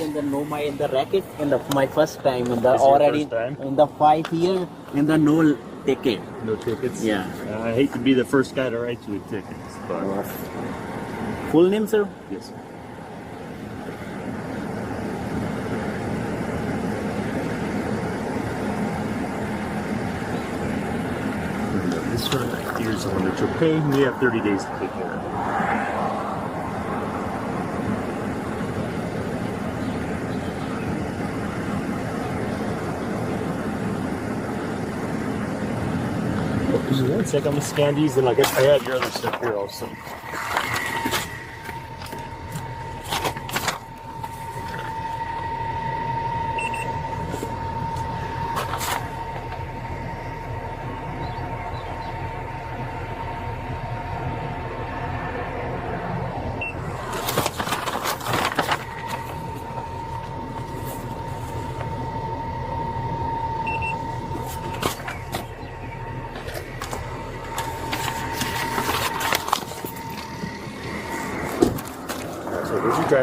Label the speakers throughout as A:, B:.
A: in the no my in the racket in the my first time in the already
B: time?
A: in the five year in the no ticket.
B: No tickets?
A: Yeah.
B: Uh, I hate to be the first guy to write you a ticket, but
A: Full name, sir?
B: yes. Uh, This one here's the one that you'll pay, you have 30 days to take care of it. Check on the scandies, and I guess I had your other stuff here also.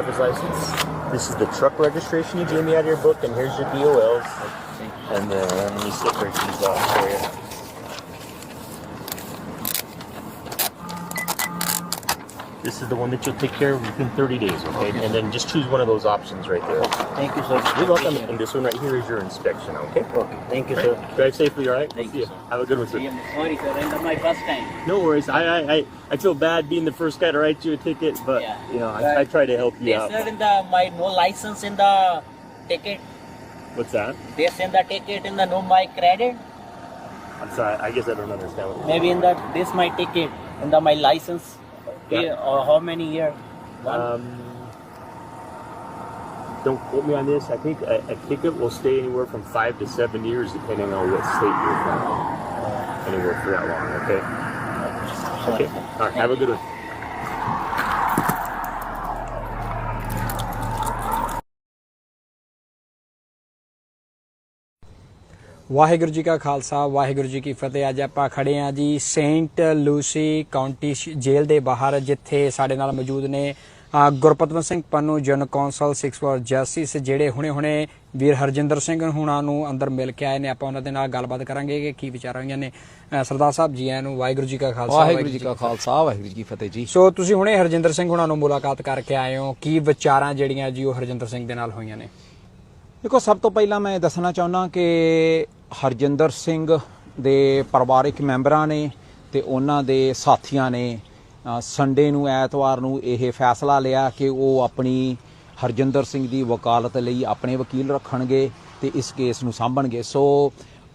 B: Driver's license. This is the truck registration you gave me out of your book, and here's your DOLs. And then let me separate these off for you. This is the one that you'll take care of within 30 days, okay? And then just choose one of those options right there.
A: Thank you, sir.
B: You're welcome. And this one right here is your inspection, okay?
A: Okay, thank you, sir.
B: Drive safely, all right?
A: Thank
B: See
A: you.
B: Have a good one, sir.
A: Sorry, sir. My first time.
B: No worries. I, I, I, I feel bad being the first guy to write you a ticket, but
A: Yeah.
B: you know, I, I try to help you
A: They
B: out.
A: said in the my no license in the ticket.
B: What's that?
A: They send the ticket in the no my credit.
B: I'm sorry. I guess I don't understand what.
A: Maybe in the this my ticket in the my license.
B: Yeah.
A: Or how many years?
B: Um, don't quote me on this. I think a, a ticket will stay anywhere from five to seven years, depending on what state you're from. Anywhere for that long, okay? Okay. All right. Have a good one.
C: Waheguru ji ਕਾ ਖਾਲਸਾ ਵਾਹਿਗੁਰੂ ਜੀ ਕੀ ਫਤਿਹ। ਅੱਜ ਆਪਾਂ ਖੜੇ ਆਂ ਜੀ Saint Lucie County ਜੇਲ੍ਹ ਦੇ ਬਾਹਰ ਜਿੱਥੇ ਸਾਡੇ ਨਾਲ ਮੌਜੂਦ ਨੇ ਗੁਰਪਤਵੰਤ ਸਿੰਘ ਪੰਨੂ ਜਨ ਕੌਂਸਲ 6 ਫॉर ਜਸਟਿਸ ਜਿਹੜੇ ਹੁਣੇ-ਹੁਣੇ ਵੀਰ ਹਰਜਿੰਦਰ ਸਿੰਘ ਹੁਣਾਂ ਨੂੰ ਅੰਦਰ ਮਿਲ ਕੇ ਆਏ ਨੇ। ਆਪਾਂ ਉਹਨਾਂ ਦੇ ਨਾਲ ਗੱਲਬਾਤ ਕਰਾਂਗੇ ਕਿ ਕੀ ਵਿਚਾਰਾਂ ਹੋਈਆਂ ਨੇ। ਸਰਦਾਰ ਸਾਹਿਬ ਜੀ ਆਇਆਂ ਨੂੰ ਵਾਹਿਗੁਰੂ ਜੀ ਕਾ ਖਾਲਸਾ
D: ਵਾਹਿਗੁਰੂ ਜੀ ਕਾ ਖਾਲਸਾ ਵਾਹਿਗੁਰੂ ਜੀ ਕੀ ਫਤਿਹ ਜੀ।
C: ਸੋ ਤੁਸੀਂ ਹੁਣੇ ਹਰਜਿੰਦਰ ਸਿੰਘ ਹੁਣਾਂ ਨੂੰ ਮੁਲਾਕਾਤ ਕਰਕੇ ਆਏ ਹੋ। ਕੀ ਵਿਚਾਰਾਂ ਜਿਹੜੀਆਂ ਜੀ ਉਹ ਹਰਜਿੰਦਰ ਸਿੰਘ ਦੇ ਨਾਲ ਹੋਈਆਂ ਨੇ?
D: ਦੇਖੋ ਸਭ ਤੋਂ ਪਹਿਲਾਂ ਮੈਂ ਇਹ ਦੱਸਣਾ ਚਾਹੁੰਦਾ ਕਿ ਹਰਜਿੰਦਰ ਸਿੰਘ ਦੇ ਪਰਿਵਾਰਿਕ ਮੈਂਬਰਾਂ ਨੇ ਤੇ ਉਹਨਾਂ ਦੇ ਸਾਥੀਆਂ ਨੇ ਸੰਡੇ ਨੂੰ, ਐਤਵਾਰ ਨੂੰ ਇਹ ਫੈਸਲਾ ਲਿਆ ਕਿ ਉਹ ਆਪਣੀ ਹਰਜਿੰਦਰ ਸਿੰਘ ਦੀ ਵਕਾਲਤ ਲਈ ਆਪਣੇ ਵਕੀਲ ਰੱਖਣਗੇ ਤੇ ਇਸ ਕੇਸ ਨੂੰ ਸਾਂਭਣਗੇ। ਸੋ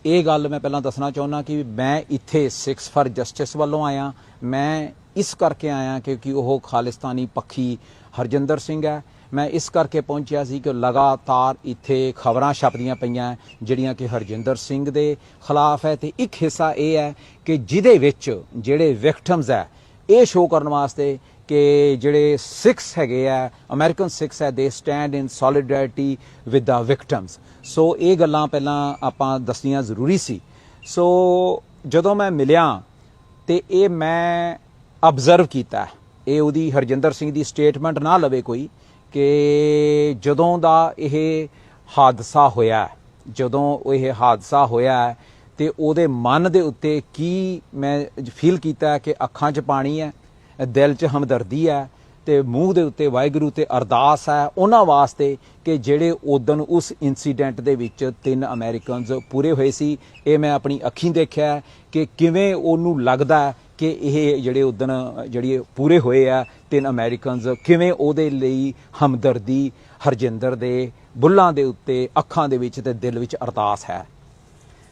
D: ਇਹ ਗੱਲ ਮੈਂ ਪਹਿਲਾਂ ਦੱਸਣਾ ਚਾਹੁੰਦਾ ਕਿ ਮੈਂ ਇੱਥੇ 6 ਫਾਰ ਜਸਟਿਸ ਵੱਲੋਂ ਆਇਆ। ਮੈਂ ਇਸ ਕਰਕੇ ਆਇਆ ਕਿਉਂਕਿ ਉਹ ਖਾਲਿਸਤਾਨੀ ਪੱਖੀ ਹਰਜਿੰਦਰ ਸਿੰਘ ਹੈ। ਮੈਂ ਇਸ ਕਰਕੇ ਪਹੁੰਚਿਆ ਸੀ ਕਿ ਲਗਾਤਾਰ ਇੱਥੇ ਖਬਰਾਂ ਛਪਦੀਆਂ ਪਈਆਂ ਜਿਹੜੀਆਂ ਕਿ ਹਰਜਿੰਦਰ ਸਿੰਘ ਦੇ ਖਿਲਾਫ ਹੈ ਤੇ ਇੱਕ ਹਿੱਸਾ ਇਹ ਹੈ ਕਿ ਜਿਹਦੇ ਵਿੱਚ ਜਿਹੜੇ ਵਿਕਟਮਸ ਹੈ ਇਹ ਸ਼ੋਅ ਕਰਨ ਵਾਸਤੇ ਕਿ ਜਿਹੜੇ ਸਿਕਸ ਹੈਗੇ ਆ ਅਮਰੀਕਨ ਸਿਕਸ ਹੈ they stand in solidarity with the victims so ਇਹ ਗੱਲਾਂ ਪਹਿਲਾਂ ਆਪਾਂ ਦੱਸਣੀਆਂ ਜ਼ਰੂਰੀ ਸੀ। ਸੋ ਜਦੋਂ ਮੈਂ ਮਿਲਿਆ ਤੇ ਇਹ ਮੈਂ ਆਬਜ਼ਰਵ ਕੀਤਾ। ਇਹ ਉਹਦੀ ਹਰਜਿੰਦਰ ਸਿੰਘ ਦੀ ਸਟੇਟਮੈਂਟ ਨਾ ਲਵੇ ਕੋਈ। ਕਿ ਜਦੋਂ ਦਾ ਇਹ ਹਾਦਸਾ ਹੋਇਆ ਜਦੋਂ ਇਹ ਹਾਦਸਾ ਹੋਇਆ ਤੇ ਉਹਦੇ ਮਨ ਦੇ ਉੱਤੇ ਕੀ ਮੈਂ ਫੀਲ ਕੀਤਾ ਕਿ ਅੱਖਾਂ 'ਚ ਪਾਣੀ ਹੈ, ਦਿਲ 'ਚ ਹਮਦਰਦੀ ਹੈ, ਤੇ ਮੂੰਹ ਦੇ ਉੱਤੇ ਵਾਹਿਗੁਰੂ ਤੇ ਅਰਦਾਸ ਹੈ, ਉਹਨਾਂ ਵਾਸਤੇ ਕਿ ਜਿਹੜੇ ਉਦਨ ਉਸ ਇਨਸੀਡੈਂਟ ਦੇ ਵਿੱਚ ਤਿੰਨ ਅਮਰੀਕਨਸ ਪੂਰੇ ਹੋਏ ਸੀ, ਇਹ ਮੈਂ ਆਪਣੀ ਅੱਖੀਂ ਦੇਖਿਆ ਕਿ ਕਿਵੇਂ ਉਹਨੂੰ ਲੱਗਦਾ ਕਿ ਇਹ ਜਿਹੜੇ ਉਦਨ ਜਿਹੜੀ ਪੂਰੇ ਹੋਏ ਆ ਤਿੰਨ ਅਮਰੀਕਨਸ ਕਿਵੇਂ ਉਹਦੇ ਲਈ ਹਮਦਰਦੀ ਹਰਜਿੰਦਰ ਦੇ ਬੁੱਲਾਂ ਦੇ ਉੱਤੇ ਅੱਖਾਂ ਦੇ ਵਿੱਚ ਤੇ ਦਿਲ ਵਿੱਚ ਅਰਦਾਸ ਹੈ?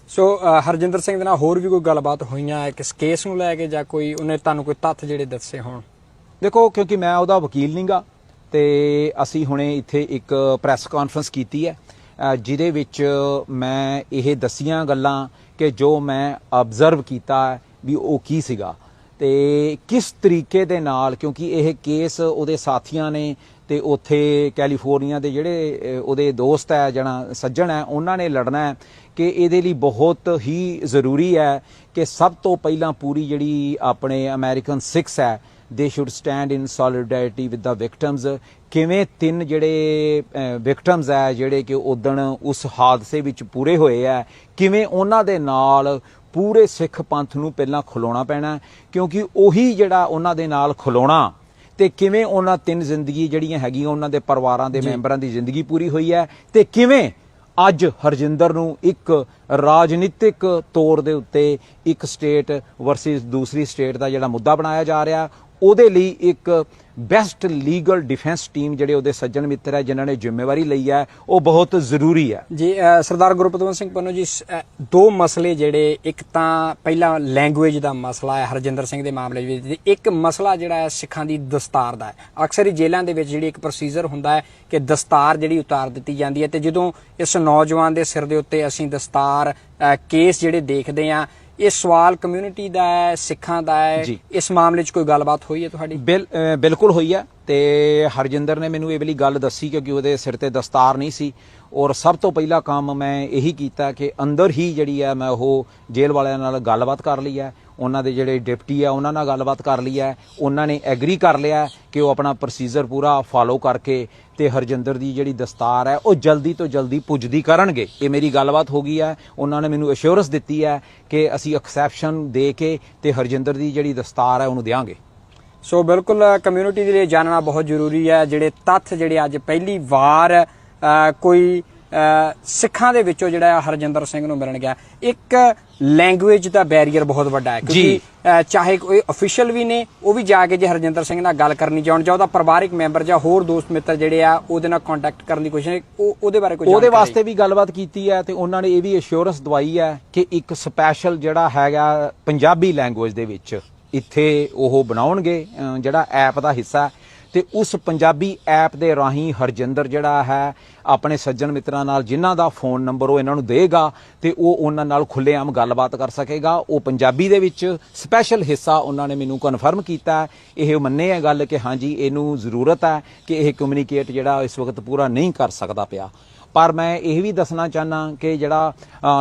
C: ਸੋ ਹਰਜਿੰਦਰ ਸਿੰਘ ਦੇ ਨਾਲ ਹੋਰ ਵੀ ਕੋਈ ਗੱਲਬਾਤ ਹੋਈਆਂ ਹੈ ਕਿਸ ਕੇਸ ਨੂੰ ਲੈ ਕੇ ਜਾਂ ਕੋਈ ਉਹਨੇ ਤੁਹਾਨੂੰ ਕੋਈ ਤੱਥ ਜਿਹੜੇ ਦੱਸੇ ਹੋਣ?
D: ਦੇਖੋ ਕਿਉਂਕਿ ਮੈਂ ਉਹਦਾ ਵਕੀਲ ਨਹੀਂਗਾ ਤੇ ਅਸੀਂ ਹੁਣੇ ਇੱਥੇ ਇੱਕ ਪ੍ਰੈਸ ਕਾਨਫਰੰਸ ਕੀਤੀ ਹੈ ਜਿਹਦੇ ਵਿੱਚ ਮੈਂ ਇਹ ਦਸੀਆਂ ਗੱਲਾਂ ਕਿ ਜੋ ਮੈਂ ਆਬਜ਼ਰਵ ਕੀਤਾ ਹੈ ਵੀ ਉਹ ਕੀ ਸੀਗਾ। ਤੇ ਕਿਸ ਤਰੀਕੇ ਦੇ ਨਾਲ, ਕਿਉਂਕਿ ਇਹ ਕੇਸ ਉਹਦੇ ਸਾਥੀਆਂ ਨੇ ਤੇ ਉੱਥੇ ਕੈਲੀਫੋਰਨੀਆ ਦੇ ਜਿਹੜੇ ਉਹਦੇ ਦੋਸਤ ਹੈ, ਜਣਾ ਸੱਜਣ ਹੈ, ਉਹਨਾਂ ਨੇ ਲੜਨਾ ਹੈ ਕਿ ਇਹਦੇ ਲਈ ਬਹੁਤ ਹੀ ਜ਼ਰੂਰੀ ਹੈ ਕਿ ਸਭ ਤੋਂ ਪਹਿਲਾਂ ਪੂਰੀ ਜਿਹੜੀ ਆਪਣੇ ਅਮਰੀਕਨ ਸਿਕਸ ਹੈ they should stand in solidarity with the victims ਕਿਵੇਂ ਤਿੰਨ ਜਿਹੜੇ ਵਿਕਟਮਸ ਹੈ, ਜਿਹੜੇ ਕਿ ਉਦਣ ਉਸ ਹਾਦਸੇ ਵਿੱਚ ਪੂਰੇ ਹੋਏ ਆ ਕਿਵੇਂ ਉਹਨਾਂ ਦੇ ਨਾਲ ਪੂਰੇ ਸਿੱਖ ਪੰਥ ਨੂੰ ਪਹਿਲਾਂ ਖਲੋਣਾ ਪੈਣਾ ਕਿਉਂਕਿ ਉਹੀ ਜਿਹੜਾ ਉਹਨਾਂ ਦੇ ਨਾਲ ਖਲੋਣਾ ਤੇ ਕਿਵੇਂ ਉਹਨਾਂ ਤਿੰਨ ਜ਼ਿੰਦਗੀ ਜਿਹੜੀਆਂ ਹੈਗੀਆਂ ਉਹਨਾਂ ਦੇ ਪਰਿਵਾਰਾਂ ਦੇ ਮੈਂਬਰਾਂ ਦੀ ਜ਼ਿੰਦਗੀ ਪੂਰੀ ਹੋਈ ਹੈ ਤੇ ਕਿਵੇਂ ਅੱਜ ਹਰਜਿੰਦਰ ਨੂੰ ਇੱਕ ਰਾਜਨੀਤਿਕ ਤੌਰ ਦੇ ਉੱਤੇ ਇੱਕ ਸਟੇਟ ਵਰਸਸ ਦੂਸਰੀ ਸਟੇਟ ਦਾ ਜਿਹੜਾ ਮੁੱਦਾ ਬਣਾਇਆ ਜਾ ਰਿਹਾ ਉਹਦੇ ਲਈ ਇੱਕ ਬੈਸਟ ਲੀਗਲ ਡਿਫੈਂਸ ਟੀਮ ਜਿਹੜੇ ਉਹਦੇ ਸੱਜਣ ਮਿੱਤਰ ਹੈ, ਜਿਨ੍ਹਾਂ ਨੇ ਜ਼ਿੰਮੇਵਾਰੀ ਲਈ ਹੈ, ਉਹ ਬਹੁਤ ਜ਼ਰੂਰੀ ਹੈ।
C: ਜੀ ਸਰਦਾਰ ਗੁਰਪਤਵੰਤ ਸਿੰਘ ਪੰਨੂ ਜੀ, ਸ- ਦੋ ਮਸਲੇ ਜਿਹੜੇ, ਇੱਕ ਤਾਂ ਪਹਿਲਾ ਲੈਂਗੁਏਜ ਦਾ ਮਸਲਾ ਹੈ, ਹਰਜਿੰਦਰ ਸਿੰਘ ਦੇ ਮਾਮਲੇ ਵਿੱਚ ਇੱਕ ਮਸਲਾ ਜਿਹੜਾ ਹੈ, ਸਿੱਖਾਂ ਦੀ ਦਸਤਾਰ ਦਾ ਹੈ। ਅਕਸਰ ਹੀ ਜੇਲ੍ਹਾਂ ਦੇ ਵਿੱਚ ਜਿਹੜੀ ਇੱਕ ਪ੍ਰੋਸੀਜਰ ਹੁੰਦਾ ਹੈ ਕਿ ਦਸਤਾਰ ਜਿਹੜੀ ਉਤਾਰ ਦਿੱਤੀ ਜਾਂਦੀ ਹੈ ਤੇ ਜਦੋਂ ਇਸ ਨੌਜਵਾਨ ਦੇ ਸਿਰ ਦੇ ਉੱਤੇ ਅਸੀਂ ਦਸਤਾਰ ਕੇਸ ਜਿਹੜੇ ਦੇਖਦੇ ਹਾਂ ਇਹ ਸਵਾਲ ਕਮਿਊਨਿਟੀ ਦਾ ਹੈ ਸਿੱਖਾਂ ਦਾ ਹੈ। ਇਸ ਮਾਮਲੇ 'ਚ ਕੋਈ ਗੱਲਬਾਤ ਹੋਈ ਹੈ ਤੁਹਾਡੀ
D: ਬਿਲਕੁਲ ਹੋਈ ਹੈ ਤੇ ਹਰਜਿੰਦਰ ਨੇ ਮੈਨੂੰ ਇਹ ਵਾਲੀ ਗੱਲ ਦੱਸੀ ਕਿਉਂਕਿ ਉਹਦੇ ਸਿਰ ਤੇ ਦਸਤਾਰ ਨਹੀਂ ਸੀ ਔਰ ਸਭ ਤੋਂ ਪਹਿਲਾ ਕੰਮ ਮੈਂ ਇਹੀ ਕੀਤਾ ਕਿ ਅੰਦਰ ਹੀ ਜਿਹੜੀ ਹੈ ਮੈਂ ਉਹ ਜੇਲ੍ਹ ਵਾਲਿਆਂ ਨਾਲ ਗੱਲਬਾਤ ਕਰ ਲਈ ਹੈ ਉਹਨਾਂ ਦੇ ਜਿਹੜੇ ਡਿਪਟੀ ਆ, ਉਹਨਾਂ ਨਾਲ ਗੱਲਬਾਤ ਕਰ ਲਈ ਹੈ ਉਹਨਾਂ ਨੇ ਐਗਰੀ ਕਰ ਲਿਆ ਕਿ ਉਹ ਆਪਣਾ ਪ੍ਰੋਸੀਜਰ ਪੂਰਾ ਫਾਲੋ ਕਰਕੇ ਤੇ ਹਰਜਿੰਦਰ ਦੀ ਜਿਹੜੀ ਦਸਤਾਰ ਹੈ, ਉਹ ਜਲਦੀ ਤੋਂ ਜਲਦੀ ਪੁੱਜਦੀ ਕਰਨਗੇ। ਇਹ ਮੇਰੀ ਗੱਲਬਾਤ ਹੋ ਗਈ ਹੈ ਉਹਨਾਂ ਨੇ ਮੈਨੂੰ ਅਸ਼ੋਰੈਂਸ ਦਿੱਤੀ ਹੈ ਕਿ ਅਸੀਂ ਐਕਸੈਪਸ਼ਨ ਦੇ ਕੇ ਤੇ ਹਰਜਿੰਦਰ ਦੀ ਜਿਹੜੀ ਦਸਤਾਰ ਹੈ, ਉਹਨੂੰ ਦੇਵਾਂਗੇ
C: ਸੋ ਬਿਲਕੁਲ ਕਮਿਊਨਿਟੀ ਦੇ ਲਈ ਜਾਣਨਾ ਬਹੁਤ ਜ਼ਰੂਰੀ ਹੈ। ਜਿਹੜੇ ਤੱਥ ਜਿਹੜੇ ਅੱਜ ਪਹਿਲੀ ਵਾਰ ਕੋਈ ਸਿੱਖਾਂ ਦੇ ਵਿੱਚੋਂ ਜਿਹੜਾ ਹਰਜਿੰਦਰ ਸਿੰਘ ਨੂੰ ਮਿਲਣ ਗਿਆ। ਇੱਕ ਲੈਂਗੁਏਜ ਦਾ ਬੈਰੀਅਰ ਬਹੁਤ ਵੱਡਾ ਹੈ ਕਿਉਂਕਿ ਚਾਹੇ ਕੋਈ ਅਫੀਸ਼ੀਅਲ ਵੀ ਨੇ ਉਹ ਵੀ ਜਾ ਕੇ ਜੇ ਹਰਜਿੰਦਰ ਸਿੰਘ ਨਾਲ ਗੱਲ ਕਰਨੀ ਚਾਹਣ ਜਾਂ ਉਹਦਾ ਪਰਿਵਾਰਿਕ ਮੈਂਬਰ ਜਾਂ ਹੋਰ ਦੋਸਤ ਮਿੱਤਰ ਜਿਹੜੇ ਆ ਉਹਦੇ ਨਾਲ ਕੰਟੈਕਟ ਕਰਨ ਦੀ ਕੋਸ਼ਿਸ਼ ਉਹ ਉਹਦੇ ਬਾਰੇ ਕੋਈ
D: ਉਹਦੇ? ਵਾਸਤੇ ਵੀ ਗੱਲਬਾਤ ਕੀਤੀ ਹੈ ਤੇ ਉਹਨਾਂ ਨੇ ਇਹ ਵੀ ਅਸ਼ੋਰੈਂਸ ਦਵਾਈ ਹੈ ਕਿ ਇੱਕ ਸਪੈਸ਼ਲ ਜਿਹੜਾ ਹੈਗਾ ਪੰਜਾਬੀ ਲੈਂਗੁਏਜ ਦੇ ਵਿੱਚ ਇੱਥੇ ਉਹ ਬਣਾਉਣਗੇ ਜਿਹੜਾ ਐਪ ਦਾ ਹਿੱਸਾ ਤੇ ਉਸ ਪੰਜਾਬੀ ਐਪ ਦੇ ਰਾਹੀਂ ਹਰਜਿੰਦਰ ਜਿਹੜਾ ਹੈ, ਆਪਣੇ ਸੱਜਣ ਮਿੱਤਰਾਂ ਨਾਲ ਜਿਨ੍ਹਾਂ ਦਾ ਫੋਨ ਨੰਬਰ ਉਹ ਇਹਨਾਂ ਨੂੰ ਦੇਗਾ ਤੇ ਉਹ ਉਹਨਾਂ ਨਾਲ ਖੁੱਲੇਆਮ ਗੱਲਬਾਤ ਕਰ ਸਕੇਗਾ। ਉਹ ਪੰਜਾਬੀ ਦੇ ਵਿੱਚ ਸਪੈਸ਼ਲ ਹਿੱਸਾ ਉਹਨਾਂ ਨੇ ਮੈਨੂੰ ਕਨਫਰਮ ਕੀਤਾ ਇਹ ਮੰਨੇ ਹੈ ਗੱਲ ਕਿ ਹਾਂਜੀ, ਇਹਨੂੰ ਜ਼ਰੂਰਤ ਹੈ ਕਿ ਇਹ ਕਮਿਊਨੀਕੇਟ ਜਿਹੜਾ ਇਸ ਵਕਤ ਪੂਰਾ ਨਹੀਂ ਕਰ ਸਕਦਾ ਪਿਆ। ਪਰ ਮੈਂ ਇਹ ਵੀ ਦੱਸਣਾ ਚਾਹਨਾ ਕਿ ਜਿਹੜਾ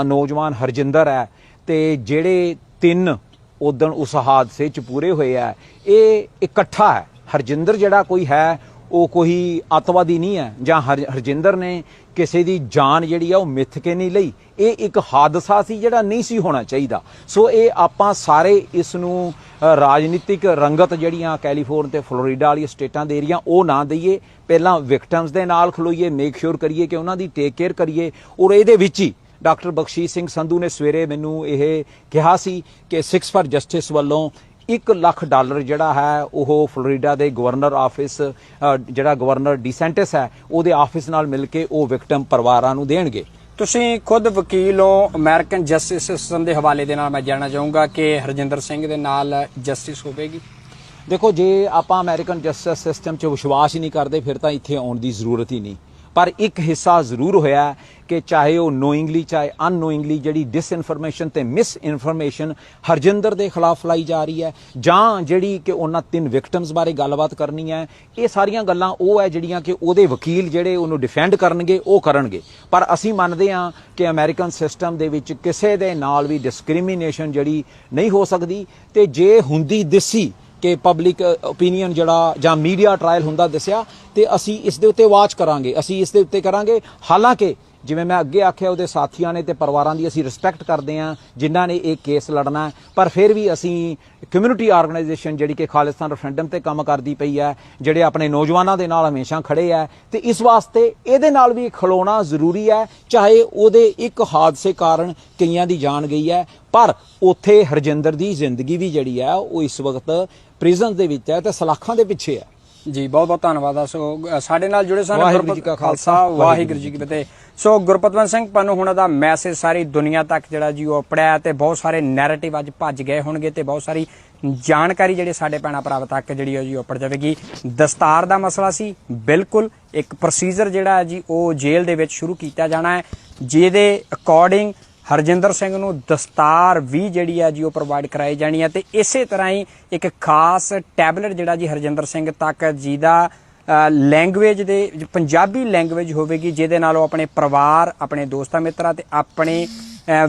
D: ਨੌਜਵਾਨ ਹਰਜਿੰਦਰ ਹੈ ਤੇ ਜਿਹੜੇ ਤਿੰਨ ਉਦਣ ਉਸ ਹਾਦਸੇ 'ਚ ਪੂਰੇ ਹੋਏ ਆ, ਇਹ ਇਕੱਠਾ ਹੈ। ਹਰਜਿੰਦਰ ਜਿਹੜਾ ਕੋਈ ਹੈ, ਉਹ ਕੋਈ ਅੱਤਵਾਦੀ ਨਹੀਂ ਹੈ, ਜਾਂ ਹਰ- ਹਰਜਿੰਦਰ ਨੇ ਕਿਸੇ ਦੀ ਜਾਨ ਜਿਹੜੀ ਆ ਉਹ ਮਿੱਥ ਕੇ ਨਹੀਂ ਲਈ। ਇਹ ਇੱਕ ਹਾਦਸਾ ਸੀ ਜਿਹੜਾ ਨਹੀਂ ਸੀ ਹੋਣਾ ਚਾਹੀਦਾ। ਸੋ ਇਹ ਆਪਾਂ ਸਾਰੇ ਇਸ ਨੂੰ ਰਾਜਨੀਤਿਕ ਰੰਗਤ ਜਿਹੜੀਆਂ ਕੈਲੀਫੋਰਨ ਤੇ ਫਲੋਰੀਡਾ ਵਾਲੀ ਸਟੇਟਾਂ ਦੇ ਏਰੀਆ ਉਹ ਨਾ ਦਈਏ। ਪਹਿਲਾਂ ਵਿਕਟਮਸ ਦੇ ਨਾਲ ਖਲੋਈਏ, ਮੇਕ ਸ਼ੋਰ ਕਰੀਏ ਕਿ ਉਹਨਾਂ ਦੀ ਟੇਕ ਕੇਅਰ ਕਰੀਏ। ਔਰ ਇਹਦੇ ਵਿੱਚ ਹੀ ਡਾਕਟਰ ਬਖਸ਼ੀਸ਼ ਸਿੰਘ ਸੰਧੂ ਨੇ ਸਵੇਰੇ ਮੈਨੂੰ ਇਹ ਕਿਹਾ ਸੀ ਕਿ ਸਿਕਸ ਫਾਰ ਜਸਟਿਸ ਵੱਲੋਂ 1 ਲੱਖ ਡਾਲਰ ਜਿਹੜਾ ਹੈ ਉਹ ਫਲੋਰੀਡਾ ਦੇ ਗਵਰਨਰ ਆਫਿਸ ਜਿਹੜਾ ਗਵਰਨਰ ਡੀਸੈਂਟਿਸ ਹੈ ਉਹਦੇ ਆਫਿਸ ਨਾਲ ਮਿਲ ਕੇ ਉਹ ਵਿਕਟਮ ਪਰਿਵਾਰਾਂ ਨੂੰ ਦੇਣਗੇ।
C: ਤੁਸੀਂ ਖੁਦ ਵਕੀਲ ਹੋ ਅਮਰੀਕਨ ਜਸਟਿਸ ਸਿਸਟਮ ਦੇ ਹਵਾਲੇ ਦੇ ਨਾਲ ਮੈਂ ਜਾਣਨਾ ਚਾਹੂੰਗਾ ਕਿ ਹਰਜਿੰਦਰ ਸਿੰਘ ਦੇ ਨਾਲ ਜਸਟਿਸ ਹੋਵੇਗੀ।
D: ਦੇਖੋ ਜੇ ਆਪਾਂ ਅਮਰੀਕਨ ਜਸਟਿਸ ਸਿਸਟਮ 'ਚ ਵਿਸ਼ਵਾਸ ਹੀ ਨਹੀਂ ਕਰਦੇ ਫਿਰ ਤਾਂ ਇੱਥੇ ਆਉਣ ਦੀ ਜ਼ਰੂਰਤ ਹੀ ਨਹੀਂ। ਪਰ ਇੱਕ ਹਿੱਸਾ ਜ਼ਰੂਰ ਹੋਇਆ ਕਿ ਚਾਹੇ ਉਹ ਨੋਇੰਗਲੀ ਚਾਹੇ ਅਨਨੋਇੰਗਲੀ ਜਿਹੜੀ ਡਿਸਇਨਫੋਰਮੇਸ਼ਨ ਤੇ ਮਿਸ ਇਨਫੋਰਮੇਸ਼ਨ ਹਰਜਿੰਦਰ ਦੇ ਖਿਲਾਫ ਲਾਈ ਜਾ ਰਹੀ ਹੈ, ਜਾਂ ਜਿਹੜੀ ਕਿ ਉਹਨਾਂ ਤਿੰਨ ਵਿਕਟਮਸ ਬਾਰੇ ਗੱਲਬਾਤ ਕਰਨੀ ਹੈ, ਇਹ ਸਾਰੀਆਂ ਗੱਲਾਂ ਉਹ ਹੈ ਜਿਹੜੀਆਂ ਕਿ ਉਹਦੇ ਵਕੀਲ ਜਿਹੜੇ ਉਹਨੂੰ ਡਿਫੈਂਡ ਕਰਨਗੇ, ਉਹ ਕਰਨਗੇ। ਪਰ ਅਸੀਂ ਮੰਨਦੇ ਹਾਂ ਕਿ ਅਮਰੀਕਨ ਸਿਸਟਮ ਦੇ ਵਿੱਚ ਕਿਸੇ ਦੇ ਨਾਲ ਵੀ ਡਿਸਕ੍ਰਿਮੀਨੇਸ਼ਨ ਜਿਹੜੀ ਨਹੀਂ ਹੋ ਸਕਦੀ, ਤੇ ਜੇ ਹੁੰਦੀ ਦਿਸੀ ਕਿ ਪਬਲਿਕ ਓਪੀਨੀਅਨ ਜਿਹੜਾ ਜਾਂ ਮੀਡੀਆ ਟ੍ਰਾਇਲ ਹੁੰਦਾ ਦੱਸਿਆ ਤੇ ਅਸੀਂ ਇਸ ਦੇ ਉੱਤੇ ਵਾਚ ਕਰਾਂਗੇ, ਅਸੀਂ ਇਸ ਦੇ ਉੱਤੇ ਕਰਾਂਗੇ। ਹਾਲਾਂਕਿ ਜਿਵੇਂ ਮੈਂ ਅੱਗੇ ਆਖਿਆ, ਉਹਦੇ ਸਾਥੀਆਂ ਨੇ ਤੇ ਪਰਿਵਾਰਾਂ ਦੀ ਅਸੀਂ ਰਿਸਪੈਕਟ ਕਰਦੇ ਹਾਂ, ਜਿਨ੍ਹਾਂ ਨੇ ਇਹ ਕੇਸ ਲੜਨਾ ਪਰ ਫਿਰ ਵੀ ਅਸੀਂ ਕਮਿਊਨਿਟੀ ਆਰਗੇਨਾਈਜੇਸ਼ਨ ਜਿਹੜੀ ਕਿ ਖਾਲਿਸਤਾਨ ਰੈਫਰੈਂਡਮ ਤੇ ਕੰਮ ਕਰਦੀ ਪਈ ਹੈ, ਜਿਹੜੇ ਆਪਣੇ ਨੌਜਵਾਨਾਂ ਦੇ ਨਾਲ ਹਮੇਸ਼ਾ ਖੜੇ ਹੈ, ਤੇ ਇਸ ਵਾਸਤੇ ਇਹਦੇ ਨਾਲ ਵੀ ਖਲੋਣਾ ਜ਼ਰੂਰੀ ਹੈ, ਚਾਹੇ ਉਹਦੇ ਇੱਕ ਹਾਦਸੇ ਕਾਰਨ ਕਈਆਂ ਦੀ ਜਾਨ ਗਈ ਹੈ, ਪਰ ਉੱਥੇ ਹਰਜਿੰਦਰ ਦੀ ਜ਼ਿੰਦਗੀ ਵੀ ਜਿਹੜੀ ਹੈ, ਉਹ ਇਸ ਵਕਤ ਪ੍ਰਿਜ਼ਨ ਦੇ ਵਿੱਚ ਹੈ ਤੇ ਸਲਾਖਾਂ ਦੇ ਪਿੱਛੇ ਹੈ।
C: ਜੀ ਬਹੁਤ ਬਹੁਤ ਧੰਨਵਾਦ ਆ। ਸੋ ਸਾਡੇ ਨਾਲ ਜੁੜੇ ਸਨ
D: ਵਾਹਿਗੁਰੂ
C: ਗੁਰਪਤ-
D: ਜੀ ਕਾ ਖਾਲਸਾ,
C: ਵਾਹਿਗੁਰੂ ਜੀ ਕੀ ਫਤਿਹ। ਸੋ ਗੁਰਪਤਵੰਤ ਸਿੰਘ ਪੰਨੂ ਹੁਣਾਂ ਦਾ ਮੈਸੇਜ ਸਾਰੀ ਦੁਨੀਆ ਤੱਕ ਜਿਹੜਾ ਜੀ ਉਹ ਪੜਿਆ ਤੇ ਬਹੁਤ ਸਾਰੇ ਨੈਰੇਟਿਵ ਅੱਜ ਭੱਜ ਗਏ ਹੋਣਗੇ ਤੇ ਬਹੁਤ ਸਾਰੀ ਜਾਣਕਾਰੀ ਜਿਹੜੇ ਸਾਡੇ ਭੈਣਾਂ ਭਰਾਵਾਂ ਤੱਕ ਜਿਹੜੀ ਉਹ ਜੀ ਉਹ ਪੜ ਜਾਵੇਗੀ। ਦਸਤਾਰ ਦਾ ਮਸਲਾ ਸੀ ਬਿਲਕੁਲ ਇੱਕ ਪ੍ਰੋਸੀਜਰ ਜਿਹੜਾ ਹੈ ਜੀ ਉਹ ਜੇਲ੍ਹ ਦੇ ਵਿੱਚ ਸ਼ੁਰੂ ਕੀਤਾ ਜਾਣਾ ਹੈ ਜਿਹਦੇ ਅਕੋਰਡਿੰਗ ਹਰਜਿੰਦਰ ਸਿੰਘ ਨੂੰ ਦਸਤਾਰ ਵੀ ਜਿਹੜੀ ਆ ਜੀ ਉਹ ਪ੍ਰੋਵਾਈਡ ਕਰਾਈ ਜਾਣੀ ਹੈ ਤੇ ਇਸੇ ਤਰ੍ਹਾਂ ਹੀ ਇੱਕ ਖਾਸ ਟੈਬਲੇਟ ਜਿਹੜਾ ਜੀ ਹਰਜਿੰਦਰ ਸਿੰਘ ਤੱਕ ਜਿਹਦਾ ਲੈਂਗੁਏਜ ਦੇ, ਪੰਜਾਬੀ ਲੈਂਗੁਏਜ ਹੋਵੇਗੀ, ਜਿਹਦੇ ਨਾਲ ਉਹ ਆਪਣੇ ਪਰਿਵਾਰ, ਆਪਣੇ ਦੋਸਤਾਂ ਮਿੱਤਰਾਂ ਤੇ ਆਪਣੇ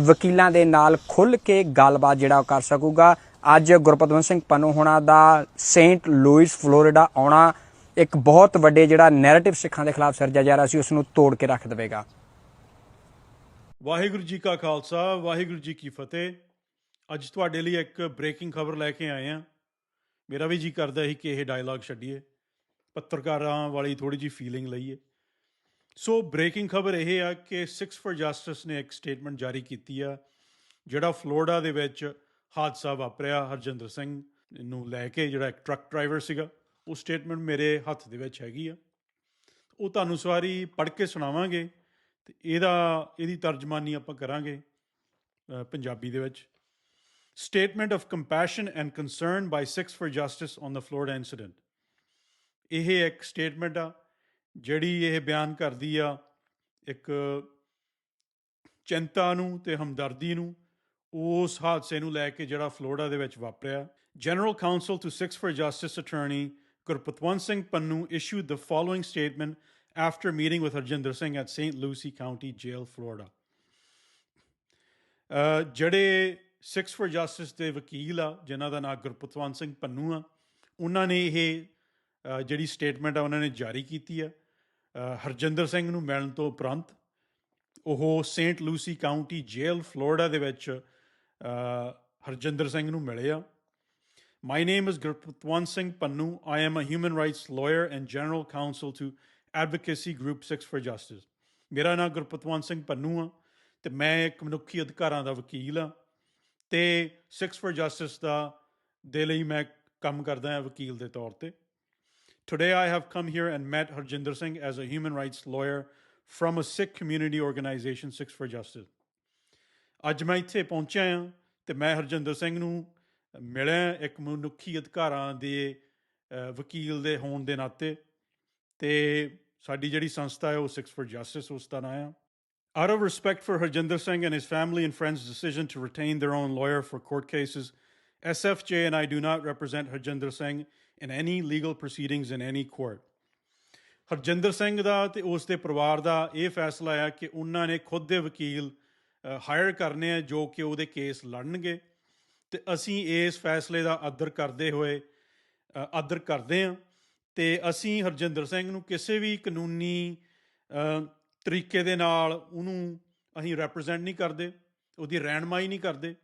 C: ਵਕੀਲਾਂ ਦੇ ਨਾਲ ਖੁੱਲ ਕੇ ਗੱਲਬਾਤ ਜਿਹੜਾ ਉਹ ਕਰ ਸਕੂਗਾ। ਅੱਜ ਗੁਰਪਤਵੰਤ ਸਿੰਘ ਪੰਨੂ ਹੋਣਾ ਦਾ ਸੇਂਟ ਲੂਇਸ ਫਲੋਰੀਡਾ ਆਉਣਾ ਇੱਕ ਬਹੁਤ ਵੱਡੇ ਜਿਹੜਾ ਨੈਰੇਟਿਵ ਸਿੱਖਾਂ ਦੇ ਖਿਲਾਫ ਸਿਰਜਿਆ ਜਾ ਰਿਹਾ ਸੀ ਉਸ ਨੂੰ ਤੋੜ ਕੇ ਰੱਖ ਦੇਵੇਗਾ।
E: ਵਾਹਿਗੁਰੂ ਜੀ ਕਾ ਖਾਲਸਾ, ਵਾਹਿਗੁਰੂ ਜੀ ਕੀ ਫਤਿਹ। ਅੱਜ ਤੁਹਾਡੇ ਲਈ ਇੱਕ ਬ੍ਰੇਕਿੰਗ ਖਬਰ ਲੈ ਕੇ ਆਏ ਹਾਂ। ਮੇਰਾ ਵੀ ਜੀ ਕਰਦਾ ਸੀ ਕਿ ਇਹ ਡਾਇਲੌਗ ਛੱਡੀਏ। ਪੱਤਰਕਾਰਾਂ ਵਾਲੀ ਥੋੜੀ ਜੀ ਫੀਲਿੰਗ ਲਈਏ। ਸੋ ਬ੍ਰੇਕਿੰਗ ਖਬਰ ਇਹ ਆ ਕਿ 6 ਫॉर ਜਸਟਿਸ ਨੇ ਇੱਕ ਸਟੇਟਮੈਂਟ ਜਾਰੀ ਕੀਤੀ ਆ, ਜਿਹੜਾ ਫਲੋਰੀਡਾ ਦੇ ਵਿੱਚ ਹਾਦਸਾ ਵਾਪਰਿਆ ਹਰਜਿੰਦਰ ਸਿੰਘ ਨੂੰ ਲੈ ਕੇ, ਜਿਹੜਾ ਇੱਕ ਟਰੱਕ ਡਰਾਈਵਰ ਸੀਗਾ, ਉਹ ਸਟੇਟਮੈਂਟ ਮੇਰੇ ਹੱਥ ਦੇ ਵਿੱਚ ਹੈਗੀ ਆ। ਉਹ ਤੁਹਾਨੂੰ ਸਵਾਰੀ ਪੜ੍ਹ ਕੇ ਸੁਣਾਵਾਂਗੇ। ਤੇ ਇਹਦਾ, ਇਹਦੀ ਤਰਜਮਾਨੀ ਆਪਾਂ ਕਰਾਂਗੇ ਪੰਜਾਬੀ ਦੇ ਵਿੱਚ। Statement of compassion and concern by 6 for justice on the Florida incident ਇਹ ਇੱਕ ਸਟੇਟਮੈਂਟ ਆ, ਜਿਹੜੀ ਇਹ ਬਿਆਨ ਕਰਦੀ ਆ ਇੱਕ ਚਿੰਤਾ ਨੂੰ ਤੇ ਹਮਦਰਦੀ ਨੂੰ, ਉਸ ਹਾਦਸੇ ਨੂੰ ਲੈ ਕੇ ਜਿਹੜਾ ਫਲੋਰਡਾ ਦੇ ਵਿੱਚ ਵਾਪਰਿਆ। General counsel to 6 for justice attorney Gurpatwant Singh Pannu issued the following statement after meeting with Harjinder Singh at St. Lucie County Jail, Florida. ਅਹ ਜਿਹੜੇ 6 ਫॉर ਜਸਟਿਸ ਦੇ ਵਕੀਲ ਆ ਜਿਨ੍ਹਾਂ ਦਾ ਨਾਮ ਗੁਰਪਤਵੰਤ ਸਿੰਘ ਪੰਨੂ ਆ ਉਹਨਾਂ ਨੇ ਇਹ ਅਹ ਜਿਹੜੀ ਸਟੇਟਮੈਂਟ ਆ ਉਹਨਾਂ ਨੇ ਜਾਰੀ ਕੀਤੀ ਆ ਅਹ ਹਰਜਿੰਦਰ ਸਿੰਘ ਨੂੰ ਮਿਲਣ ਤੋਂ ਉਪਰੰਤ ਉਹ Saint Lucie County jail Florida ਦੇ ਵਿੱਚ ਅਹ ਹਰਜਿੰਦਰ ਸਿੰਘ ਨੂੰ ਮਿਲੇ ਆ My name is Gurpatwan Singh Pannu. I am a human rights lawyer and general counsel to advocacy group 6 for justice ਮੇਰਾ ਨਾਮ ਗੁਰਪਤਵੰਤ ਸਿੰਘ ਪੰਨੂ ਆ ਤੇ ਮੈਂ ਇੱਕ ਮਨੁੱਖੀ ਅਧਿਕਾਰਾਂ ਦਾ ਵਕੀਲ ਆ ਤੇ 6 ਫॉर ਜਸਟਿਸ ਦਾ ਦੇ ਲਈ ਮੈਂ ਕੰਮ ਕਰਦਾ ਹਾਂ ਵਕੀਲ ਦੇ ਤੌਰ ਤੇ Today I have come here and met Harjinder Singh as a human rights lawyer from a Sikh community organization Six for Justice. ਅੱਜ ਮੈਂ ਇੱਥੇ ਪਹੁੰਚਿਆ ਹਾਂ ਤੇ ਮੈਂ ਹਰਜਿੰਦਰ ਸਿੰਘ ਨੂੰ ਮਿਲਿਆ ਇੱਕ ਮਨੁੱਖੀ ਅਧਿਕਾਰਾਂ ਦੇ ਵਕੀਲ ਦੇ ਹੋਣ ਦੇ ਨਾਤੇ ਤੇ ਸਾਡੀ ਜਿਹੜੀ ਸੰਸਥਾ ਹੈ ਉਹ 6 for Justice ਉਸ ਦਾ ਨਾਮ ਆ Out of respect for Harjinder Singh and his family and friends' decision to retain their own lawyer for court cases, SFJ and I do not represent Harjinder Singh in any legal proceedings in any court. Harjinder Singh ਦਾ ਤੇ ਉਸ ਦੇ ਪਰਿਵਾਰ ਦਾ ਇਹ ਫੈਸਲਾ ਆ ਕਿ ਉਹਨਾਂ ਨੇ ਖੁਦ ਦੇ ਵਕੀਲ ਹਾਇਰ ਕਰਨੇ ਆ ਜੋ ਕਿ ਉਹਦੇ ਕੇਸ ਲੜਨਗੇ ਤੇ ਅਸੀਂ ਇਸ ਫੈਸਲੇ ਦਾ ਆਦਰ ਕਰਦੇ ਹੋਏ ਅ, ਆਦਰ ਕਰਦੇ ਹਾਂ ਤੇ ਅਸੀਂ ਹਰਜਿੰਦਰ ਸਿੰਘ ਨੂੰ ਕਿਸੇ ਵੀ ਕਾਨੂੰਨੀ ਅ, ਤਰੀਕੇ ਦੇ ਨਾਲ ਉਹਨੂੰ ਅਸੀਂ ਰਿਪਰੈਜ਼ੈਂਟ ਨਹੀਂ ਕਰਦੇ ਉਹਦੀ ਰਹਿਨਮਾਈ ਨਹੀਂ ਕਰਦੇ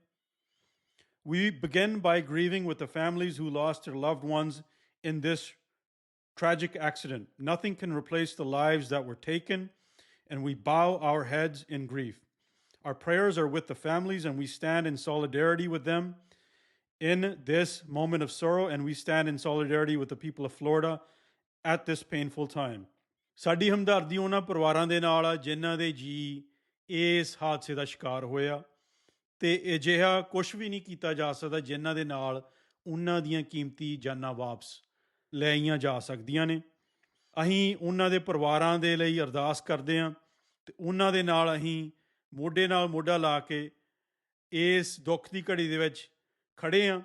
E: We begin by grieving with the families who lost their loved ones in this tragic accident. Nothing can replace the lives that were taken, and we bow our heads in grief. Our prayers are with the families, and we stand in solidarity with them in this moment of sorrow, and we stand in solidarity with the people of Florida at this painful time. ਸਾਡੀ ਹਮਦਰਦੀ ਉਹਨਾਂ ਪਰਿਵਾਰਾਂ ਦੇ ਨਾਲ ਆ ਜਿਨ੍ਹਾਂ ਦੇ ਜੀ ਇਸ ਹਾਦਸੇ ਦਾ ਸ਼ਿਕਾਰ ਹੋਇਆ ਤੇ ਅਜਿਹਾ ਕੁਝ ਵੀ ਨਹੀਂ ਕੀਤਾ ਜਾ ਸਕਦਾ ਜਿਨ੍ਹਾਂ ਦੇ ਨਾਲ ਉਹਨਾਂ ਦੀਆਂ ਕੀਮਤੀ ਜਾਨਾਂ ਵਾਪਸ ਲੈਈਆਂ ਜਾ ਸਕਦੀਆਂ ਨੇ ਅਸੀਂ ਉਹਨਾਂ ਦੇ ਪਰਿਵਾਰਾਂ ਦੇ ਲਈ ਅਰਦਾਸ ਕਰਦੇ ਹਾਂ ਤੇ ਉਹਨਾਂ ਦੇ ਨਾਲ ਅਸੀਂ ਮੋਢੇ ਨਾਲ ਮੋਢਾ ਲਾ ਕੇ ਇਸ ਦੁੱਖ ਦੀ ਘੜੀ ਦੇ ਵਿੱਚ ਖੜੇ ਹਾਂ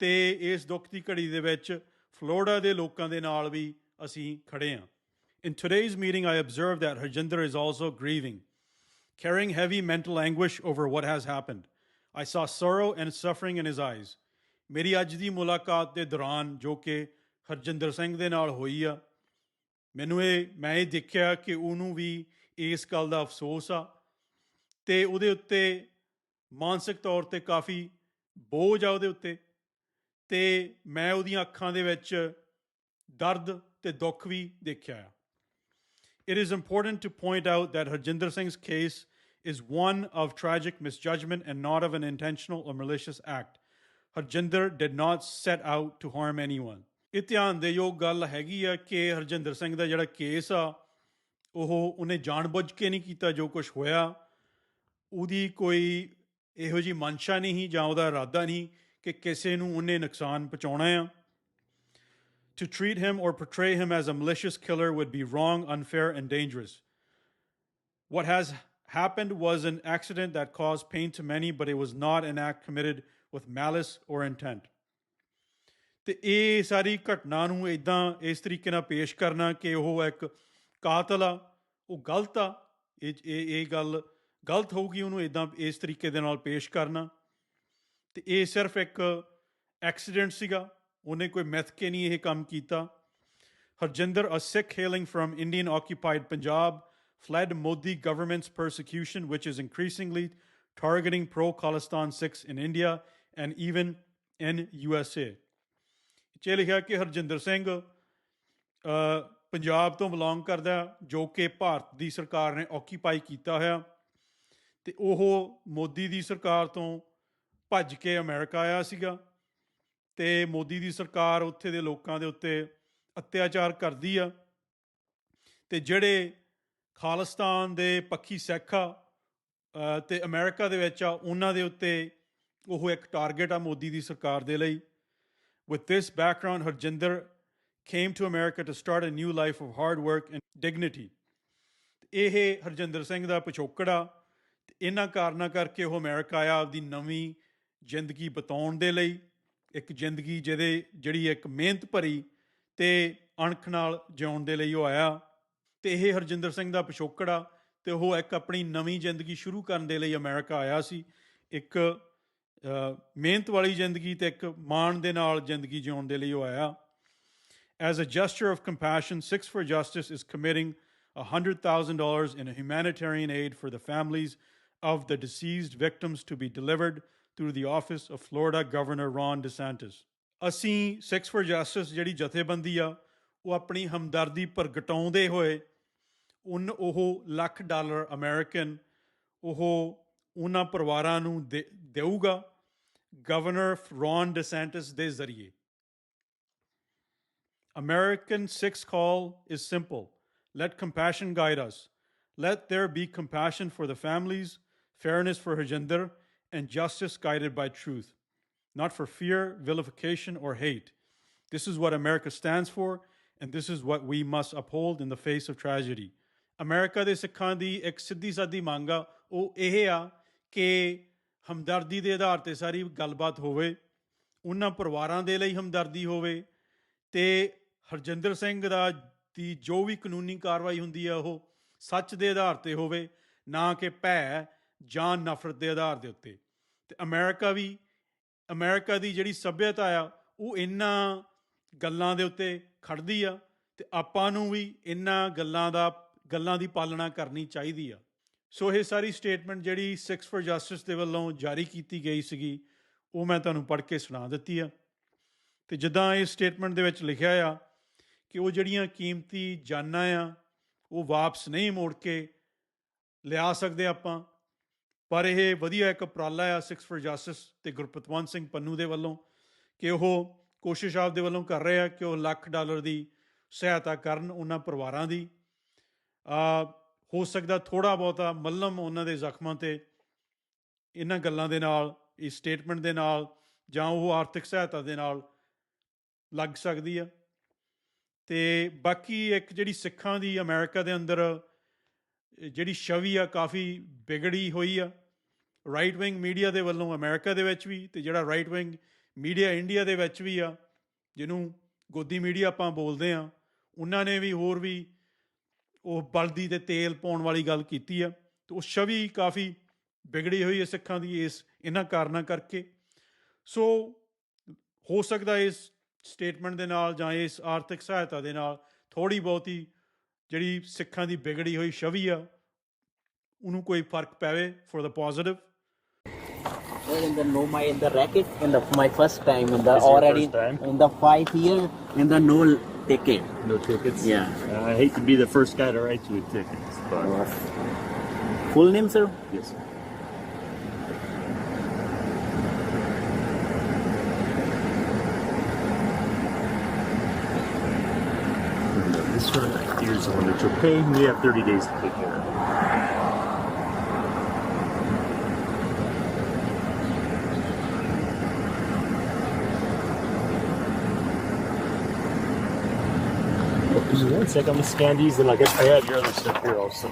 E: ਤੇ ਇਸ ਦੁੱਖ ਦੀ ਘੜੀ ਦੇ ਵਿੱਚ ਫਲੋਰੀਡਾ ਦੇ ਲੋਕਾਂ ਦੇ ਨਾਲ ਵੀ ਅਸੀਂ ਖੜੇ ਹਾਂ In today's meeting, I observed that Harjinder is also grieving, carrying heavy mental anguish over what has happened. I saw sorrow and suffering in his eyes. ਮੇਰੀ ਅੱਜ ਦੀ ਮੁਲਾਕਾਤ ਦੇ ਦੌਰਾਨ ਜੋ ਕਿ ਹਰਜਿੰਦਰ ਸਿੰਘ ਦੇ ਨਾਲ ਹੋਈ ਆ ਮੈਨੂੰ ਇਹ ਮੈਂ ਇਹ ਦੇਖਿਆ ਕਿ ਉਹਨੂੰ ਵੀ ਇਸ ਗੱਲ ਦਾ ਅਫਸੋਸ ਆ ਤੇ ਉਹਦੇ ਉੱਤੇ ਮਾਨਸਿਕ ਤੌਰ ਤੇ ਕਾਫੀ ਬੋਝ ਆ ਉਹਦੇ ਉੱਤੇ ਤੇ ਮੈਂ ਉਹਦੀਆਂ ਅੱਖਾਂ ਦੇ ਵਿੱਚ ਦਰਦ ਤੇ ਦੁੱਖ ਵੀ ਦੇਖਿਆ ਆ It is important to point out that Harjinder Singh's case is one of tragic misjudgment and not of an intentional or malicious act. Harjinder did not set out to harm anyone. ਇਹ ਧਿਆਨ ਦੇ ਯੋਗ ਗੱਲ ਹੈਗੀ ਆ ਕਿ ਹਰਜਿੰਦਰ ਸਿੰਘ ਦਾ ਜਿਹੜਾ case ਆ ਉਹ ਉਹਨੇ ਜਾਣਬੁੱਝ ਕੇ ਨਹੀਂ ਕੀਤਾ ਜੋ ਕੁਝ ਹੋਇਆ ਉਹਦੀ ਕੋਈ ਇਹੋ ਜੀ ਮਨਸ਼ਾ ਨਹੀਂ ਸੀ ਜਾਂ ਉਹਦਾ ਇਰਾਦਾ ਨਹੀਂ ਕਿ ਕਿਸੇ ਨੂੰ ਉਹਨੇ ਨੁਕਸਾਨ ਪਹੁੰਚਾਉਣਾ ਆ To treat him or portray him as a malicious killer would be wrong, unfair, and dangerous. What has happened was an accident that caused pain to many, but it was not an act committed with malice or intent. ਤੇ ਇਹ ਸਾਰੀ ਘਟਨਾ ਨੂੰ ਇਦਾਂ ਇਸ ਤਰੀਕੇ ਨਾਲ ਪੇਸ਼ ਕਰਨਾ ਕਿ ਉਹ ਇੱਕ ਕਾਤਲ ਆ ਉਹ ਗਲਤ ਆ ਇਹ ਇਹ ਇਹ ਗੱਲ ਗਲਤ ਹੋਊਗੀ ਉਹਨੂੰ ਇਦਾਂ ਇਸ ਤਰੀਕੇ ਦੇ ਨਾਲ ਪੇਸ਼ ਕਰਨਾ ਤੇ ਇਹ ਸਿਰਫ ਇੱਕ ਐਕਸੀਡੈਂਟ ਸੀਗਾ ਉਹਨੇ ਕੋਈ ਮੈਥ ਕੇ ਨਹੀਂ ਇਹ ਕੰਮ ਕੀਤਾ Harjinder a Sikh hailing from Indian occupied Punjab fled Modi government's persecution, which is increasingly targeting pro Khalistan Sikhs in India and even in USA. ਇਹ ਲਿਖਿਆ ਕਿ ਹਰਜਿੰਦਰ ਸਿੰਘ ਪੰਜਾਬ ਤੋਂ ਬਿਲੋਂਗ ਕਰਦਾ ਜੋ ਕਿ ਭਾਰਤ ਦੀ ਸਰਕਾਰ ਨੇ ਆਕਿਪਾਈ ਕੀਤਾ ਹੋਇਆ ਤੇ ਉਹ ਮੋਦੀ ਦੀ ਸਰਕਾਰ ਤੋਂ ਭੱਜ ਕੇ ਅਮਰੀਕਾ ਆਇਆ ਸੀਗਾ ਤੇ ਮੋਦੀ ਦੀ ਸਰਕਾਰ ਉੱਥੇ ਦੇ ਲੋਕਾਂ ਦੇ ਉੱਤੇ ਅਤਿਆਚਾਰ ਕਰਦੀ ਆ। ਤੇ ਜਿਹੜੇ ਖਾਲਿਸਤਾਨ ਦੇ ਪੱਖੀ ਸਿੱਖ ਆ ਅ, ਤੇ ਅਮਰੀਕਾ ਦੇ ਵਿੱਚ ਆ ਉਹਨਾਂ ਦੇ ਉੱਤੇ ਉਹ ਇੱਕ ਟਾਰਗੇਟ ਆ ਮੋਦੀ ਦੀ ਸਰਕਾਰ ਦੇ ਲਈ। With this background, Harjinder came to America to start a new life of hard work and dignity. ਇਹ ਹਰਜਿੰਦਰ ਸਿੰਘ ਦਾ ਪਿਛੋਕੜ ਆ। ਇਹਨਾਂ ਕਾਰਨਾਂ ਕਰਕੇ ਉਹ ਅਮਰੀਕਾ ਆਇਆ ਆਪਦੀ ਨਵੀਂ ਜ਼ਿੰਦਗੀ ਬਤਾਉਣ ਦੇ ਲਈ ਇੱਕ ਜ਼ਿੰਦਗੀ ਜਿਹਦੇ ਜਿਹੜੀ ਇੱਕ ਮਿਹਨਤ ਭਰੀ ਤੇ ਅਣਖ ਨਾਲ ਜਿਉਣ ਦੇ ਲਈ ਉਹ ਆਇਆ ਤੇ ਇਹ ਹਰਜਿੰਦਰ ਸਿੰਘ ਦਾ ਪਿਛੋਕੜ ਆ ਤੇ ਉਹ ਇੱਕ ਆਪਣੀ ਨਵੀਂ ਜ਼ਿੰਦਗੀ ਸ਼ੁਰੂ ਕਰਨ ਦੇ ਲਈ ਅਮਰੀਕਾ ਆਇਆ ਸੀ। ਇੱਕ ਮਿਹਨਤ ਵਾਲੀ ਜ਼ਿੰਦਗੀ ਤੇ ਇੱਕ ਮਾਣ ਦੇ ਨਾਲ ਜ਼ਿੰਦਗੀ ਜਿਉਣ ਦੇ ਲਈ ਉਹ ਆਇਆ। As a gesture of compassion, Six for Justice is committing $100,000 in humanitarian aid for the families of the deceased victims to be delivered through the office of Florida Governor Ron DeSantis. ਅਸੀਂ Six for Justice ਜਿਹੜੀ ਜਥੇਬੰਦੀ ਆ ਉਹ ਆਪਣੀ ਹਮਦਰਦੀ ਪ੍ਰਗਟਾਉਂਦੇ ਹੋਏ ਉਨ ਉਹ ਲੱਖ ਡਾਲਰ ਅਮਰੀਕਨ ਉਹ ਉਹਨਾਂ ਪਰਿਵਾਰਾਂ ਨੂੰ ਦੇ- ਦੇਊਗਾ ਗਵਰਨਰ ਰੌਨ ਡਿਸੈਂਟਸ ਦੇ ਜ਼ਰੀਏ American Sixth call is simple. Let compassion guide us. Let there be compassion for the families, fairness for Harjinder, and justice guided by truth, not for fear, vilification, or hate. This is what America stands for, and this is what we must uphold in the face of tragedy. America ਦੇ ਸਿੱਖਾਂ ਦੀ ਇੱਕ ਸਿੱਧੀ ਸਾਦੀ ਮੰਗ ਆ ਉਹ ਇਹ ਆ ਕਿ ਹਮਦਰਦੀ ਦੇ ਆਧਾਰ ਤੇ ਸਾਰੀ ਗੱਲਬਾਤ ਹੋਵੇ ਉਹਨਾਂ ਪਰਿਵਾਰਾਂ ਦੇ ਲਈ ਹਮਦਰਦੀ ਹੋਵੇ ਤੇ ਹਰਜਿੰਦਰ ਸਿੰਘ ਦਾ ਦੀ ਜੋ ਵੀ ਕਾਨੂੰਨੀ ਕਾਰਵਾਈ ਹੁੰਦੀ ਹੈ ਉਹ ਸੱਚ ਦੇ ਆਧਾਰ ਤੇ ਹੋਵੇ ਨਾ ਕਿ ਭੈ ਜਾਂ ਨਫ਼ਰਤ ਦੇ ਆਧਾਰ ਦੇ ਉੱਤੇ। ਤੇ ਅਮਰੀਕਾ ਵੀ, ਅਮਰੀਕਾ ਦੀ ਜਿਹੜੀ ਸੱਭਿਅਤਾ ਆ, ਉਹ ਇਹਨਾਂ ਗੱਲਾਂ ਦੇ ਉੱਤੇ ਖੜਦੀ ਆ ਤੇ ਆਪਾਂ ਨੂੰ ਵੀ ਇਹਨਾਂ ਗੱਲਾਂ ਦਾ, ਗੱਲਾਂ ਦੀ ਪਾਲਣਾ ਕਰਨੀ ਚਾਹੀਦੀ ਆ। ਸੋ ਇਹ ਸਾਰੀ ਸਟੇਟਮੈਂਟ ਜਿਹੜੀ ਸਿਕਸ ਫॉर ਜਸਟਿਸ ਦੇ ਵੱਲੋਂ ਜਾਰੀ ਕੀਤੀ ਗਈ ਸੀਗੀ, ਉਹ ਮੈਂ ਤੁਹਾਨੂੰ ਪੜ੍ਹ ਕੇ ਸੁਣਾ ਦਿੱਤੀ ਆ। ਤੇ ਜਿੱਦਾਂ ਇਹ ਸਟੇਟਮੈਂਟ ਦੇ ਵਿੱਚ ਲਿਖਿਆ ਆ ਕਿ ਉਹ ਜਿਹੜੀਆਂ ਕੀਮਤੀ ਜਾਨਾਂ ਆ, ਉਹ ਵਾਪਸ ਨਹੀਂ ਮੋੜ ਕੇ ਲਿਆ ਸਕਦੇ ਆਪਾਂ। ਪਰ ਇਹ ਵਧੀਆ ਇੱਕ ਉਪਰਾਲਾ ਆ ਸਿਕਸ ਫॉर ਜਸਟਿਸ ਤੇ ਗੁਰਪਤਵੰਤ ਸਿੰਘ ਪੰਨੂ ਦੇ ਵੱਲੋਂ ਕਿ ਉਹ ਕੋਸ਼ਿਸ਼ ਆਪਦੇ ਵੱਲੋਂ ਕਰ ਰਹੇ ਆ ਕਿ ਉਹ ਲੱਖ ਡਾਲਰ ਦੀ ਸਹਾਇਤਾ ਕਰਨ ਉਹਨਾਂ ਪਰਿਵਾਰਾਂ ਦੀ। ਆ, ਹੋ ਸਕਦਾ ਥੋੜਾ ਬਹੁਤਾ ਮੱਲਮ ਉਹਨਾਂ ਦੇ ਜ਼ਖਮਾਂ ਤੇ ਇਹਨਾਂ ਗੱਲਾਂ ਦੇ ਨਾਲ, ਇਸ ਸਟੇਟਮੈਂਟ ਦੇ ਨਾਲ ਜਾਂ ਉਹ ਆਰਥਿਕ ਸਹਾਇਤਾ ਦੇ ਨਾਲ ਲੱਗ ਸਕਦੀ ਆ। ਤੇ ਬਾਕੀ ਇੱਕ ਜਿਹੜੀ ਸਿੱਖਾਂ ਦੀ ਅਮਰੀਕਾ ਦੇ ਅੰਦਰ ਜਿਹੜੀ ਛਵੀ ਆ ਕਾਫੀ ਵਿਗੜੀ ਹੋਈ ਆ। ਰਾਈਟ ਵਿੰਗ ਮੀਡੀਆ ਦੇ ਵੱਲੋਂ ਅਮਰੀਕਾ ਦੇ ਵਿੱਚ ਵੀ ਤੇ ਜਿਹੜਾ ਰਾਈਟ ਵਿੰਗ ਮੀਡੀਆ ਇੰਡੀਆ ਦੇ ਵਿੱਚ ਵੀ ਆ, ਜਿਹਨੂੰ ਗੋਦੀ ਮੀਡੀਆ ਆਪਾਂ ਬੋਲਦੇ ਆ ਉਹਨਾਂ ਨੇ ਵੀ ਹੋਰ ਵੀ ਉਹ ਬਲਦੀ ਤੇ ਤੇਲ ਪਾਉਣ ਵਾਲੀ ਗੱਲ ਕੀਤੀ ਆ ਤੇ ਉਹ ਛਵੀ ਕਾਫੀ ਵਿਗੜੀ ਹੋਈ ਹੈ ਸਿੱਖਾਂ ਦੀ ਇਸ, ਇਹਨਾਂ ਕਾਰਨਾਂ ਕਰਕੇ। ਸੋ ਹੋ ਸਕਦਾ ਇਸ ਸਟੇਟਮੈਂਟ ਦੇ ਨਾਲ ਜਾਂ ਇਸ ਆਰਥਿਕ ਸਹਾਇਤਾ ਦੇ ਨਾਲ ਥੋੜੀ ਬਹੁਤੀ ਜਿਹੜੀ ਸਿੱਖਾਂ ਦੀ ਵਿਗੜੀ ਹੋਈ ਛਵੀ ਆ, ਉਹਨੂੰ ਕੋਈ ਫ਼ਰਕ ਪੈਵੇ for the positive
A: in the no my in the racket in the my first time in the
B: This
A: already in the five year in the no ticket.
B: No tickets?
A: Yeah.
B: Uh, I hate to be the first guy to write you a ticket, but
A: Full name, sir?
B: yes. Uh, This one here's the one that you'll pay, We have 30 days to take care of Check on the scandies, and I guess I had your other stuff here also.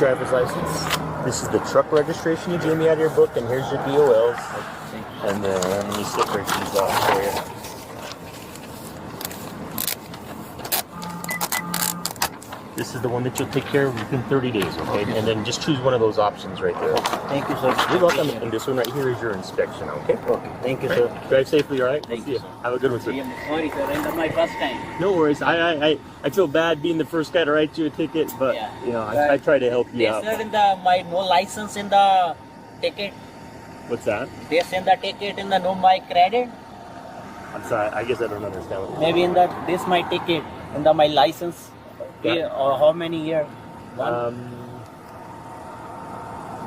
F: Driver's license. This is the truck registration you gave me out of your book, and here's your DOLs. And then let me separate these off for you. This is the one that you'll take care of within 30 days, okay? And then just choose one of those options right there.
A: Thank you, sir.
F: You're welcome. And this one right here is your inspection, okay?
A: Okay, thank you, sir.
F: Drive safely, all right?
A: Thank
F: See
A: you.
F: Have a good one, sir.
A: Sorry, sir. And my first time.
F: No worries. I, I I I feel bad being the first guy to write you a ticket, but
A: Yeah.
F: you know I, I try to help you
A: They
F: out.
A: said in the my no license in the ticket.
F: What's that?
A: They send the ticket in the no my credit.
F: I'm sorry. I guess I don't understand. What
A: Maybe in the this my ticket in the my license.
F: Yeah.
A: How many years?
F: Um,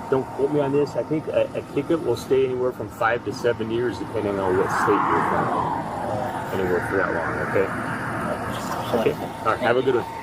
F: don't quote me on this. I think a, a ticket will stay anywhere from five to seven years, depending on what state you're from. Anywhere for that long. Okay. Okay. All right. Have a good one.